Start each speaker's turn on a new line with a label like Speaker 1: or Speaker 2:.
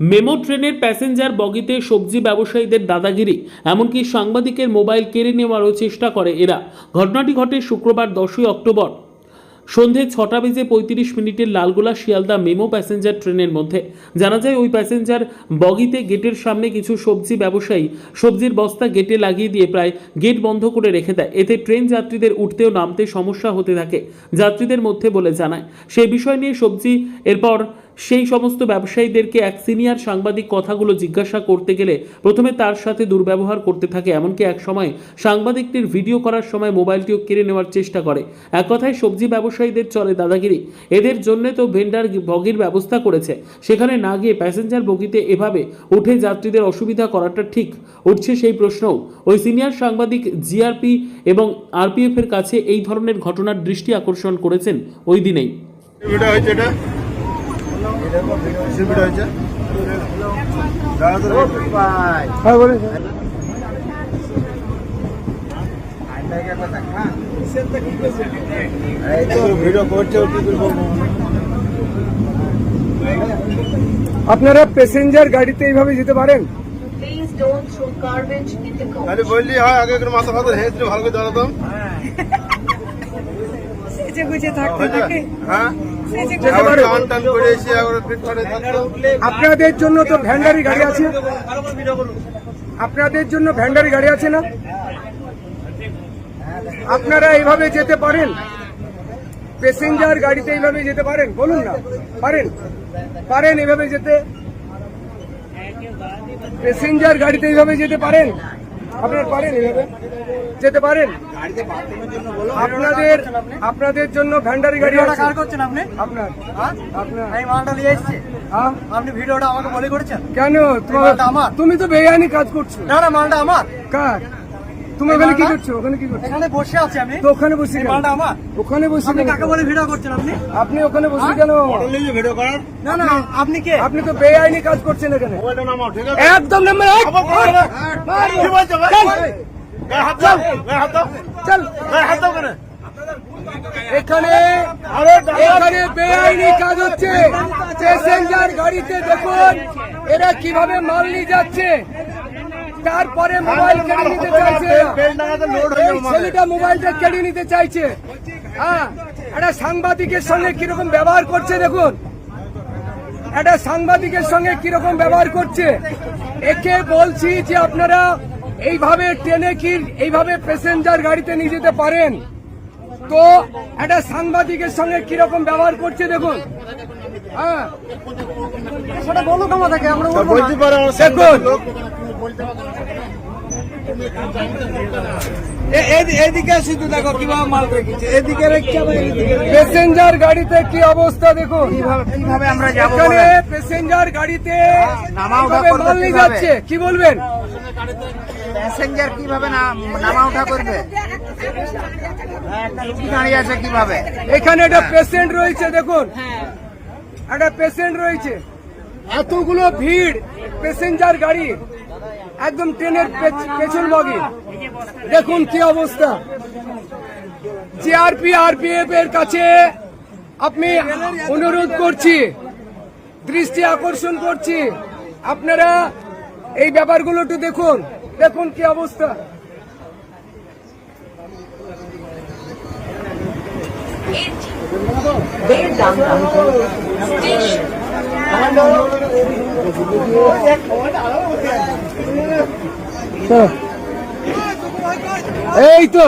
Speaker 1: Memo ট্রেনের passenger বগিতে সবজি ব্যবসায়ীদের দাদাগিরি, এমনকি সাংবাদিকের মোবাইল কেড়ে নেওয়ারও চেষ্টা করে এরা। ঘটনাটি ঘটে শুক্রবার দশই অক্টোবর। সন্ধে ছটা বেজে পঁয়ত্রিশ মিনিটের লালগোলা শিয়ালদা মেমো প্যাসেঞ্জার ট্রেনের মধ্যে। জানা যায়, ওই প্যাসেঞ্জার বগিতে গেটের সামনে কিছু সবজি ব্যবসায়ী সবজির বস্তা গেটে লাগিয়ে দিয়ে প্রায় গেট বন্ধ করে রেখে দেয়। এতে ট্রেন যাত্রীদের উঠতেও নামতে সমস্যা হতে থাকে, যাত্রীদের মধ্যে বলে জানায়। সেই বিষয় নিয়ে সবজি, এরপর সেই সমস্ত ব্যবসায়ীদেরকে এক সিনিয়র সাংবাদিক কথাগুলো জিজ্ঞাসা করতে গেলে প্রথমে তার সাথে দুর্ব্যবহার করতে থাকে, এমনকি এক সময় সাংবাদিকটির ভিডিও করার সময় মোবাইলটিও কেড়ে নেওয়ার চেষ্টা করে। এক কথায় সবজি ব্যবসায়ীদের চলে দাদাগিরি। এদের জন্য তো ভেন্ডার বগির ব্যবস্থা করেছে। সেখানে না গিয়ে প্যাসেঞ্জার বগিতে এভাবে উঠে যাত্রীদের অসুবিধা করাটা ঠিক উঠছে সেই প্রশ্নও। ওই সিনিয়র সাংবাদিক জিআরপি এবং আরপিএফ এর কাছে এই ধরনের ঘটনার দৃষ্টি আকর্ষণ করেছেন ওই দিনেই।
Speaker 2: কিসের ভিডিও হয়েছে
Speaker 3: হ্যাঁ আপনারা প্যাসেঞ্জার গাড়িতে এইভাবে যেতে পারেন.
Speaker 2: তাহলে বললি হয় আগে মাথা ফাথা হেঁচড়ে ভালো করে দাঁড়াতাম
Speaker 4: সেজে গুজে থাকতে থাকে।
Speaker 2: হ্যাঁ। ফিটফাটে থাকতো
Speaker 3: আপনাদের জন্য তো ভ্যান্ডারি গাড়ি আছে। আপনাদের জন্য ভ্যান্ডারি গাড়ি আছে না? আপনারা এইভাবে যেতে পারেন? প্যাসেঞ্জার গাড়িতে এইভাবে যেতে পারেন? বলুন না। পারেন? পারেন এইভাবে যেতে? প্যাসেঞ্জার গাড়িতে এইভাবে যেতে পারেন? আপনারা পারেন যেতে পারেন? আপনাদের আপনাদের জন্য ভ্যান্ডারি গাড়ি
Speaker 4: কার করছেন আপনি?
Speaker 3: আপনার।
Speaker 4: হ্যাঁ?
Speaker 3: আপনার।
Speaker 4: এই মালটা নিয়ে এসছে।
Speaker 3: হ্যাঁ?
Speaker 4: আপনি ভিডিওটা আমাকে বলে করেছেন?
Speaker 3: কেন? তোমার
Speaker 4: আমার।
Speaker 3: তুমি তো বেআইনি কাজ করছ।
Speaker 4: না না মালটা আমার।
Speaker 3: কার? তুমি ওখানে কি? করছ? ওখানে কি করছ?
Speaker 4: এখানে বসে আছি আমি।
Speaker 3: তো ওখানে বসে
Speaker 4: এই
Speaker 3: কেন?
Speaker 4: মালটা আমার।
Speaker 3: ওখানে বসে
Speaker 4: আপনি কাকে বলে ভিডিও করছেন আপনি?
Speaker 3: আপনি ওখানে বসে কেন?
Speaker 2: ভিডিও করার?
Speaker 4: না না আপনি কে?
Speaker 3: আপনি তো বেআইনি কাজ করছেন এখানে।
Speaker 2: নামাও ঠিক আছে?
Speaker 3: একদম নাম্বার এক।
Speaker 2: আবার কি বলছো ভাই। গায়ে হাত দাও গায়ে হাত দাও।
Speaker 3: চল।
Speaker 2: গায়ে হাত দাও কেন
Speaker 3: এখানে এখানে বেআইনি কাজ হচ্ছে। প্যাসেঞ্জার গাড়িতে দেখুন এরা কীভাবে মাল নিয়ে যাচ্ছে। তারপরে মোবাইল কেড়ে নিতে চাইছে।
Speaker 2: টাকাতে লোড হয়ে
Speaker 3: এই ছেলেটা মোবাইলটা কেড়ে নিতে চাইছে। হ্যাঁ একটা সাংবাদিকের সঙ্গে কীরকম ব্যবহার করছে দেখুন। একটা সাংবাদিকের সঙ্গে কীরকম ব্যবহার করছে। একে বলছি যে আপনারা এইভাবে ট্রেনে কি এইভাবে প্যাসেঞ্জার গাড়িতে নিয়ে যেতে পারেন। তো একটা সাংবাদিকের সঙ্গে কীরকম ব্যবহার করছে দেখুন। হ্যাঁ।
Speaker 4: সেটা বলুক আমাদেরকে আমরা
Speaker 3: দেখুন।
Speaker 4: এদিকে শুধু দেখো কীভাবে মাল রেখেছে। এদিকে
Speaker 3: প্যাসেঞ্জার গাড়িতে কি অবস্থা দেখুন।
Speaker 4: কীভাবে আমরা যাব
Speaker 3: প্যাসেঞ্জার গাড়িতে
Speaker 4: করবে
Speaker 3: মাল নিয়ে
Speaker 4: কীভাবে?
Speaker 3: যাচ্ছে? কি বলবেন?
Speaker 5: প্যাসেঞ্জার কীভাবে নামা ওঠা করবে দাঁড়িয়ে আছে কীভাবে?
Speaker 3: এখানে একটা পেশেন্ট রয়েছে দেখুন। একটা পেশেন্ট রয়েছে। এতগুলো ভিড়। প্যাসেঞ্জার গাড়ি। একদম ট্রেনের পেছ- পেছন বগি। দেখুন কি অবস্থা। জিআরপি আরপিএফ এর কাছে আপনি অনুরোধ করছি, দৃষ্টি আকর্ষণ করছি, আপনারা এই ব্যাপারগুলো একটু দেখুন। দেখুন কি অবস্থা। এই তো।